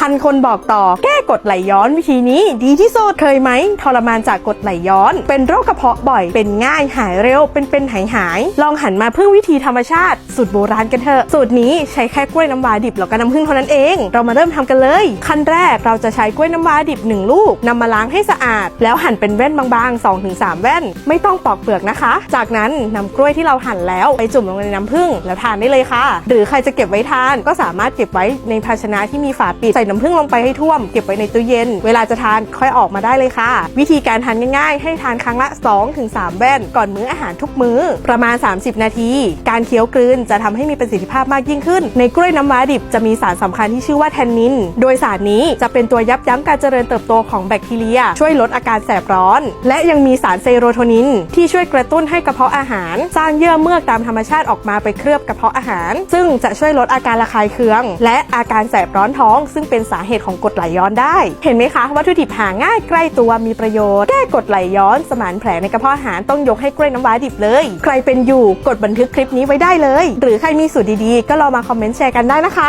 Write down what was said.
พันคนบอกต่อ แก้กดไหลย้อนวิธีนี้ ดีที่สุดเคยไหมทรมานจากกดไหลย้อน เป็นโรคกระเพาะบ่อย เป็นง่ายหายเร็ว เป็นเป็นหายหาย ลองหันมาพึ่งวิธีธรรมชาติสูตรโบราณกันเถอะ สูตรนี้ใช้แค่กล้วยน้ำว้าดิบแล้วก็น้ำผึ้งเท่านั้นเอง เรามาเริ่มทำกันเลย ขั้นแรกเราจะใช้กล้วยน้ำว้าดิบ 1 ลูกนำมาล้างให้สะอาด แล้วหั่นเป็นแว่นบางๆ 2-3 แว่น ไม่ต้องปอกเปลือกนะคะ จากนั้นนำกล้วยที่เราหั่นแล้วไปจุ่มลงในน้ำผึ้งแล้วทานได้เลยค่ะ หรือใครจะเก็บไว้ทานก็สามารถเก็บไว้ในภาชนะที่มีฝาปิดใส่น้ำผึ้งลงไปให้ท่วม เก็บไว้ในตู้เย็น เวลาจะทานค่อยออกมาได้เลยค่ะ วิธีการทานง่ายๆ ให้ทานครั้งละ 2-3 แว่น ก่อนมื้ออาหารทุกมื้อ ประมาณ 30 นาที การเคี้ยวกลืนจะทำให้มีประสิทธิภาพมากยิ่งขึ้น ในกล้วยน้ำว้าดิบจะมีสารสำคัญที่ชื่อว่าแทนนิน โดยสารนี้จะเป็นตัวยับยั้งการเจริญเติบโตของแบคทีเรีย ช่วยลดอาการแสบร้อน และยังมีสารเซโรโทนิน ที่ช่วยกระตุ้นให้กระเพาะอาหาร สร้างเยื่อเมือกตามธรรมชาติออกมาไปเคลือบกระเพาะอาหาร ซึ่งจะช่วยลดอาการระคายเคือง และอาการแสบร้อนท้อง ซึ่งเป็นเป็นสาเหตุของกรดไหลย้อนได้ เห็นไหมคะ วัตถุดิบหาง่ายใกล้ตัวมีประโยชน์ แก้กรดไหลย้อน สมานแผลในกระเพาะอาหารต้องยกให้กล้วยน้ำว้าดิบเลย ใครเป็นอยู่กดบันทึกคลิปนี้ไว้ได้เลย หรือใครมีสูตรดีๆ ก็ลองมาคอมเมนต์แชร์กันได้นะคะ